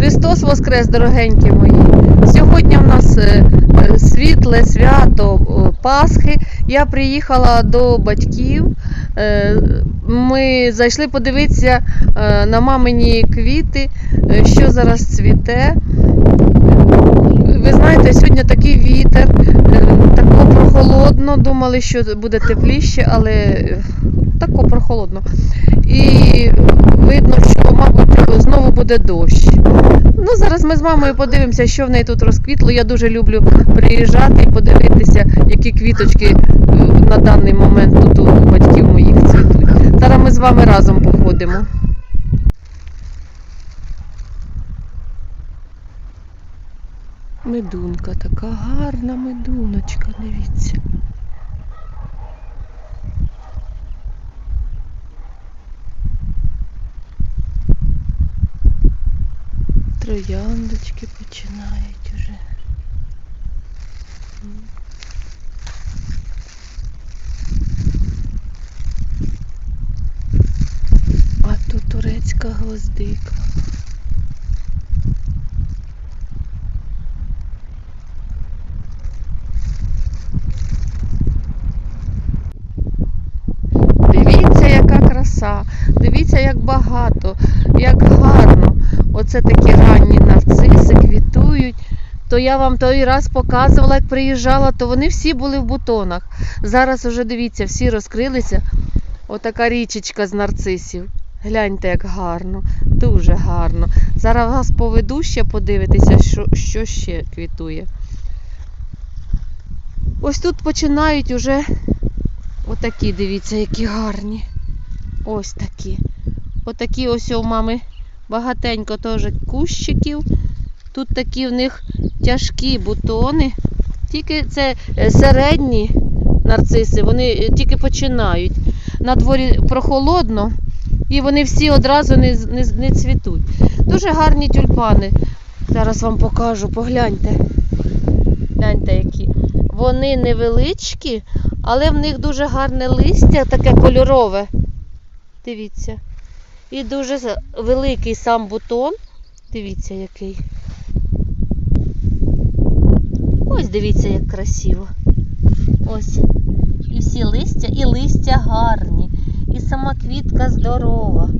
Христос Воскрес, дорогенькі мої! Сьогодні в нас е, е, світле свято е, Пасхи. Я приїхала до батьків. Ми зайшли подивитися на мамині квіти, що зараз цвіте. Ви знаєте, сьогодні такий вітер, тако прохолодно. Думали, що буде тепліше, але тако прохолодно. І видно, що, мабуть, буде дощ. Ну, зараз ми з мамою подивимося, що в неї тут розквітло. Я дуже люблю приїжджати і подивитися, які квіточки е, на даний момент тут у батьків моїх цвітуть. Зараз ми з вами разом походимо. Медунка, така гарна медуночка, дивіться. Трояндочки починають уже. А тут турецька гвоздика. Дивіться, яка краса, дивіться, як багато, як гарно. Оце такі ранні нарциси квітують. То я вам той раз показувала, як приїжджала, то вони всі були в бутонах. Зараз уже дивіться, всі розкрилися. Отака річечка з нарцисів. Гляньте, як гарно, дуже гарно. Зараз вас поведу ще подивитися, що, що ще квітує. Ось тут починають уже отакі, дивіться, які гарні. Ось такі. Отакі ось у мами багатенько теж кущиків. Тут такі в них тяжкі бутони. Тільки це е, середні нарциси, вони е, тільки починають. На дворі прохолодно, і вони всі одразу не, не, не цвітуть. Дуже гарні тюльпани. Зараз вам покажу, погляньте. Гляньте, які. Вони невеличкі, але в них дуже гарне листя, таке кольорове. Дивіться. І дуже великий сам бутон. Дивіться, який. Ось дивіться, як красиво. Ось. І всі листя, і листя гарні. І сама квітка здорова.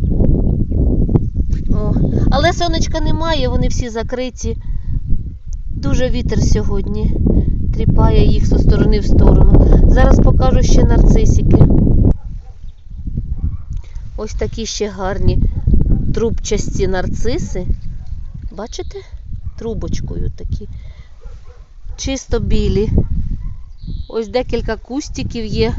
О. Але сонечка немає, вони всі закриті. Дуже вітер сьогодні тріпає їх зі сторони в сторону. Зараз покажу ще нарцисики. Ось такі ще гарні трубчасті нарциси. Бачите? Трубочкою такі. Чисто білі. Ось декілька кустиків є.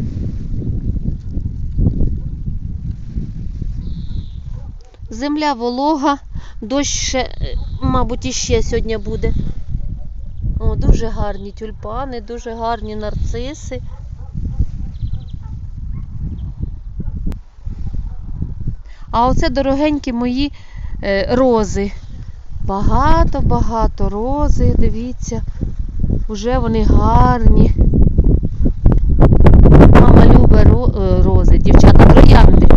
Земля волога, дощ ще, е, мабуть, іще сьогодні буде. О, дуже гарні тюльпани, дуже гарні нарциси. А оце дорогенькі мої е, рози. Багато-багато рози, дивіться. Уже вони гарні. Мама любить ро- е, рози, дівчата троянди.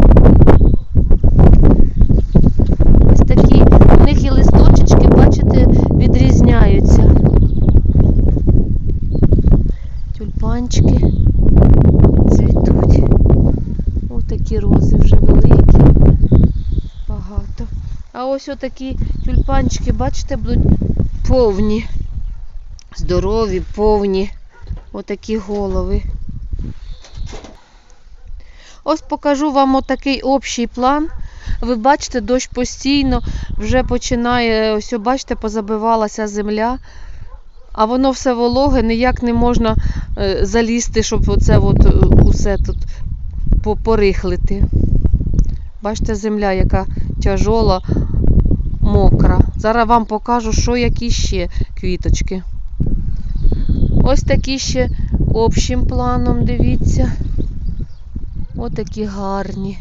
Ось такі. У них і листочечки, бачите, відрізняються. Тюльпанчики цвітуть. Ось такі рози вже великі. Багато. А ось отакі тюльпанчики, бачите, будуть повні. Здорові, повні. Отакі голови. Ось покажу вам отакий общий план. Ви бачите, дощ постійно вже починає, ось бачите, позабивалася земля, а воно все вологе, ніяк не можна е, залізти, щоб оце от, е, усе тут по- порихлити. Бачите, земля, яка тяжола, мокра. Зараз вам покажу, що які ще квіточки. Ось такі ще общим планом, дивіться. Отакі гарні.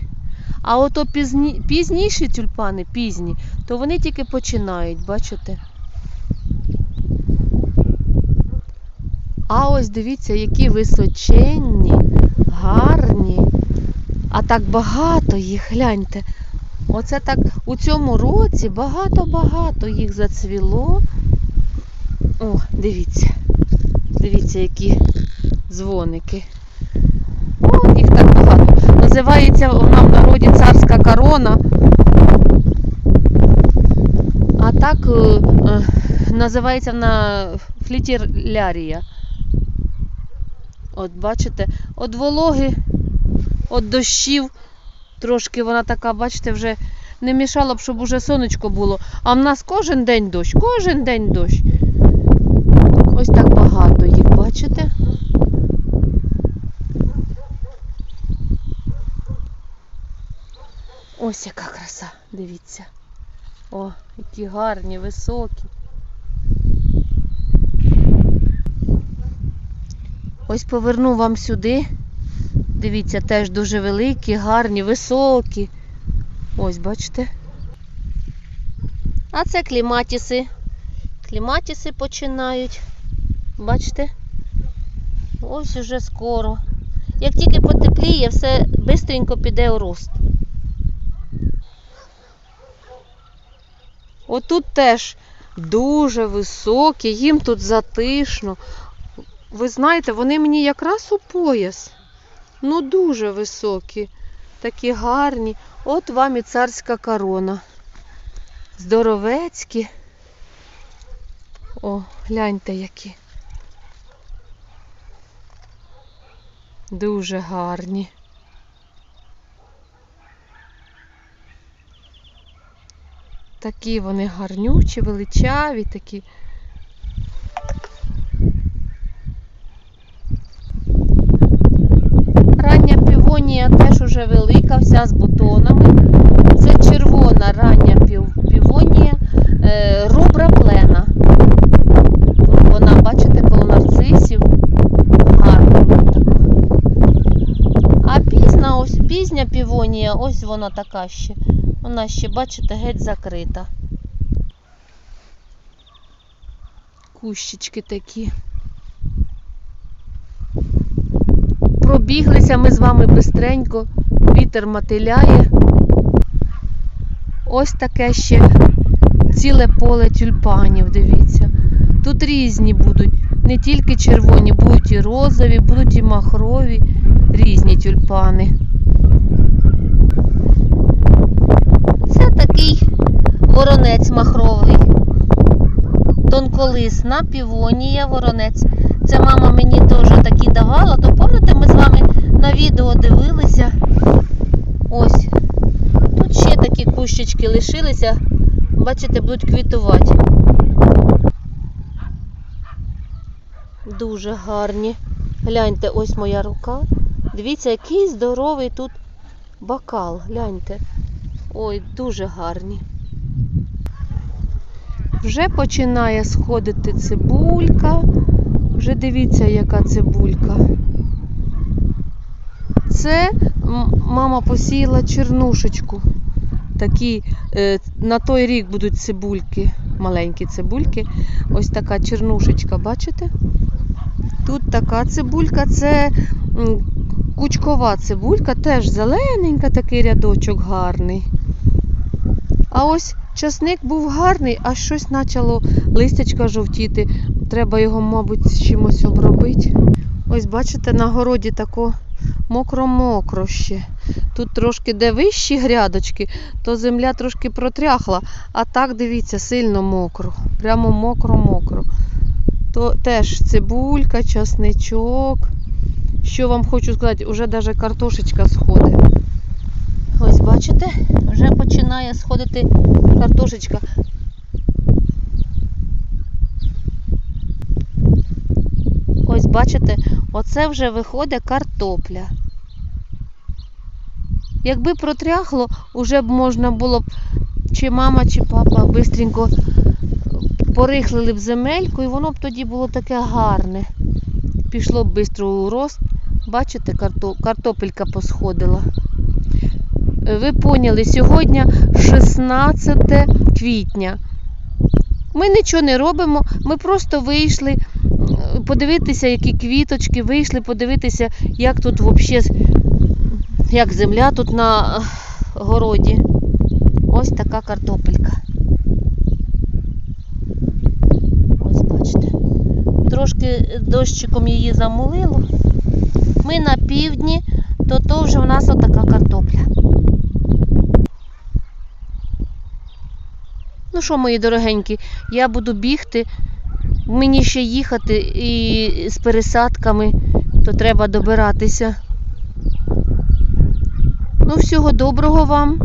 А ото пізні, пізніші тюльпани, пізні, то вони тільки починають, бачите? А ось дивіться, які височенні, гарні. А так багато їх, гляньте. Оце так у цьому році багато-багато їх зацвіло. О, дивіться. Дивіться, які дзвоники. О, їх так багато. Називається вона в народі царська корона. А так е, е, називається вона флітілярія. От бачите, от вологи, от дощів. Трошки вона така, бачите, вже не мішала б, щоб уже сонечко було. А в нас кожен день дощ, кожен день дощ. Ось так багато їх, бачите? Ось яка краса, дивіться. О, які гарні, високі. Ось поверну вам сюди. Дивіться, теж дуже великі, гарні, високі. Ось, бачите? А це кліматіси. Кліматіси починають. Бачите? Ось уже скоро. Як тільки потепліє, все швидко піде у рост. Отут теж дуже високі, їм тут затишно. Ви знаєте, вони мені якраз у пояс. Ну, дуже високі, такі гарні. От вам і царська корона. Здоровецькі. О, гляньте які. Дуже гарні. Такі вони гарнючі, величаві такі. Рання півонія теж уже велика, вся з бутонами. Це червона рання півонія, е, рубра плена. Вона, бачите, коло нарцисів. Гарна. А пізна, ось пізня півонія, ось вона така ще. Вона ще, бачите, геть закрита. Кущички такі. Пробіглися ми з вами бистренько, вітер мотиляє. Ось таке ще ціле поле тюльпанів, дивіться. Тут різні будуть, не тільки червоні, будуть і розові, будуть і махрові, різні тюльпани. Це такий воронець махровий. Тонколисна півонія воронець. Це мама мені теж такі давала, то пам'ятаєте, ми з вами на відео дивилися. Ось. Тут ще такі кущички лишилися. Бачите, будуть квітувати. Дуже гарні. Гляньте, ось моя рука. Дивіться, який здоровий тут бокал. Гляньте. Ой, дуже гарні. Вже починає сходити цибулька. Вже дивіться, яка цибулька. Це мама посіяла чернушечку. Такі е, на той рік будуть цибульки, маленькі цибульки. Ось така чернушечка, бачите? Тут така цибулька, це кучкова цибулька, теж зелененька, такий рядочок гарний. А ось часник був гарний, а щось почало листячка жовтіти. Треба його, мабуть, чимось обробити. Ось бачите, на городі тако мокро-мокро ще. Тут трошки де вищі грядочки, то земля трошки протряхла, а так дивіться, сильно мокро. Прямо мокро-мокро. То теж цибулька, часничок. Що вам хочу сказати, вже навіть картошечка сходить. Ось бачите, вже починає сходити картошечка. Ось бачите, оце вже виходить картопля. Якби протряхло, уже б можна було б, чи мама, чи папа бистренько порихлили б земельку, і воно б тоді було таке гарне. Пішло б швидко у рост. Бачите, картопелька посходила. Ви поняли, сьогодні 16 квітня. Ми нічого не робимо, ми просто вийшли подивитися, які квіточки, вийшли подивитися, як тут взагалі, як земля тут на е, городі. Ось така картопелька. Ось бачите. Трошки дощиком її замулило. Ми на півдні, то то вже в нас отака картопля. Ну що, мої дорогенькі, я буду бігти. Мені ще їхати і з пересадками, то треба добиратися. Ну, всього доброго вам.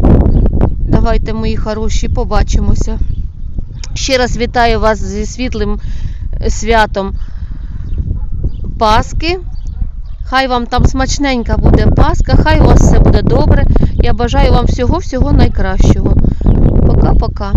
Давайте, мої хороші, побачимося. Ще раз вітаю вас зі світлим е, святом Пасхи. Хай вам там смачненька буде Пасха, хай у вас все буде добре. Я бажаю вам всього-всього найкращого. Пока-пока.